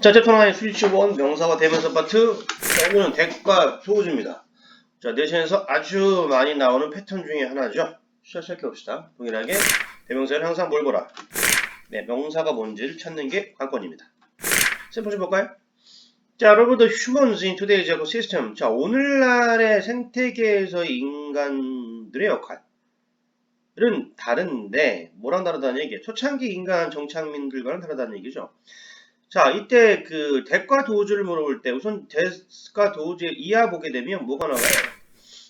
자, 챕터9 스위치 1 명사와 대명사 파트. 자, 오늘은 덱과 소우주입니다. 자, 내신에서 아주 많이 나오는 패턴 중에 하나죠. 시작, 시작해 봅시다. 동일하게 대명사를 항상 뭘 보라. 네, 명사가 뭔지를 찾는 게 관건입니다. 샘플 좀 볼까요? 자, 여러분, the humans in today's ecosystem. 자, 오늘날의 생태계에서의 인간들의 역할 은 다른데, 뭐랑 다르다는 얘기예요? 초창기 인간 정착민들과는 다르다는 얘기죠. 자, 이때 그 대과 도우주를 물어볼 때 우선 대과 도우주의 이하 보게 되면 뭐가 나와요?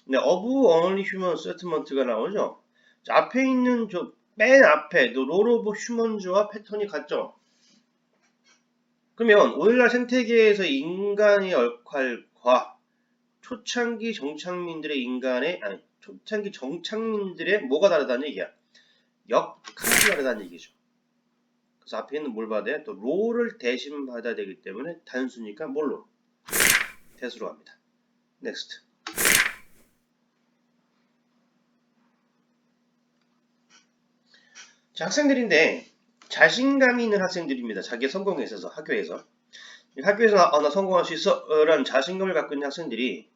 네, of only human settlement가 나오죠. 자, 앞에 있는 저 맨 앞에 또 role of humans와 패턴이 같죠. 그러면 오늘날 생태계에서 인간의 역할과 초창기 정착민들의 인간의 아니 초창기 정착민들의 뭐가 다르다는 얘기야. 역할이 다르다는 얘기죠. 그래서 앞에 있는 뭘 받아야 또 롤을 대신 받아야 되기 때문에 단수니까 뭘로? 대수로 갑니다. 넥스트. 자, 학생들인데 자신감이 있는 학생들입니다. 자기의 성공에 있어서 학교에서. 학교에서 나, 아, 나 성공할 수 있어 라는 자신감을 갖고 있는 학생들이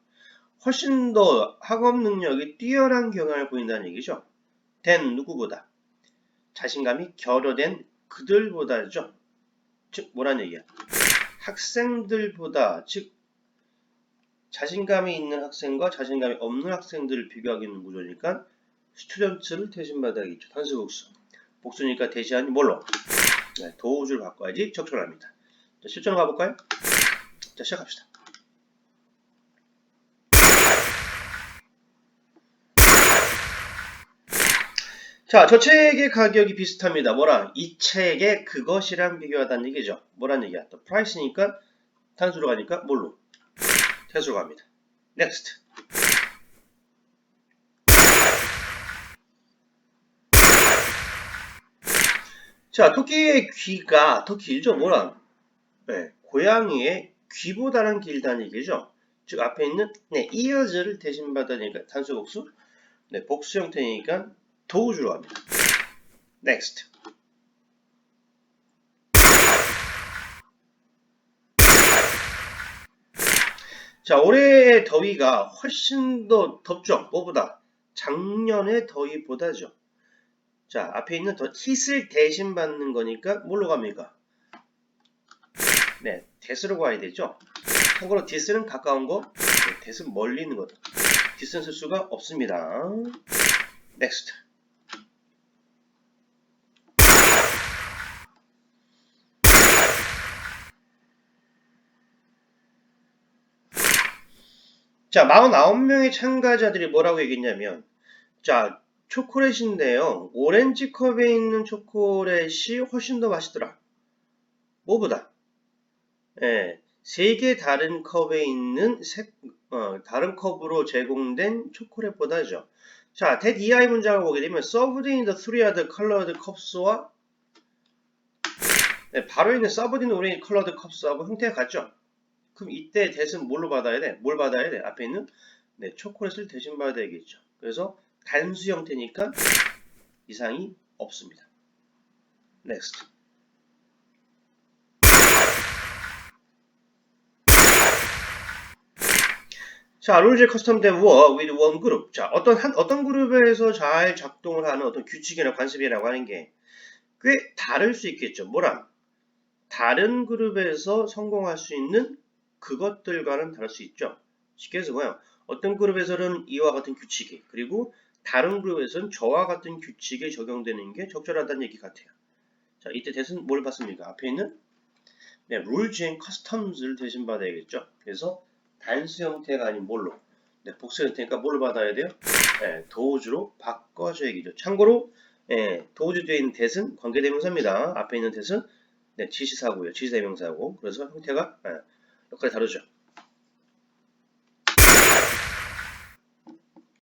훨씬 더 학업 능력이 뛰어난 경향을 보인다는 얘기죠. 된 누구보다. 자신감이 결여된 그들보다죠. 즉 뭐란 얘기야? 학생들보다 즉 자신감이 있는 학생과 자신감이 없는 학생들을 비교하고 있는 구조니까 스튜던트를 대신 받아야겠죠. 단수 복수. 복수니까 대시하니 뭘로? 네, 도우주를 바꿔야지 적절합니다. 자, 실전 가볼까요? 자, 시작합시다. 자, 저 책의 가격이 비슷합니다. 뭐랑? 이 책의 그것이랑 비교하다는 얘기죠. 뭐란 얘기야? 또 프라이스니까 단수로 가니까 뭘로? 태수로 갑니다. 넥스트. 자, 토끼의 귀가 더 길죠? 뭐랑? 네, 고양이의 귀보다는 길다는 얘기죠. 즉 앞에 있는 네, ears를 대신 받으니까 단수 복수. 네, 복수 형태니까 도우주로 갑니다. Next. 자, 올해의 더위가 훨씬 더 덥죠. 뭐보다? 작년의 더위보다죠. 자, 앞에 있는 더 hit을 대신 받는 거니까 뭘로 갑니까? 네, 대스로 가야 되죠. 참고로 디스는 가까운 거, 네, 대스는 멀리 있는 것. 디스는 쓸 수가 없습니다. Next. 자, 49명의 참가자들이 뭐라고 얘기했냐면, 자, 초콜릿인데요. 오렌지 컵에 있는 초콜릿이 훨씬 더 맛있더라. 뭐보다? 예, 세 개 다른 컵에 있는 색, 어, 다른 컵으로 제공된 초콜릿보다죠. 자, that EI 문장을 보게 되면 served in the three other colored cups와 네, 바로 있는 served in orange colored cups하고 형태가 같죠? 그럼 이때 대신 뭘로 받아야 돼? 뭘 받아야 돼? 앞에 있는 네, 초콜릿을 대신 받아야 되겠죠. 그래서 단수 형태니까 이상이 없습니다. Next. 자, 룰즈 커스텀된 work with one group. 자, 어떤 한 어떤 그룹에서 잘 작동을 하는 어떤 규칙이나 관습이라고 하는 게 꽤 다를 수 있겠죠. 뭐랑? 다른 그룹에서 성공할 수 있는 그것들과는 다를 수 있죠. 쉽게 해서 뭐야? 어떤 그룹에서는 이와 같은 규칙이 그리고 다른 그룹에서는 저와 같은 규칙이 적용되는 게 적절하다는 얘기 같아요. 자, 이때 대신 뭘 봤습니까? 앞에 있는 네, rules and customs를 대신 받아야겠죠. 그래서 단수 형태가 아닌 뭘로? 네, 복수 형태니까 뭘 받아야 돼요? 네, 도우주로 바꿔줘야겠죠. 참고로 네, 도우주 뒤에 있는 대은 관계대명사입니다. 앞에 있는 대은 네, 지시사고요. 지시대명사고. 그래서 형태가 네, 역할이 다르죠.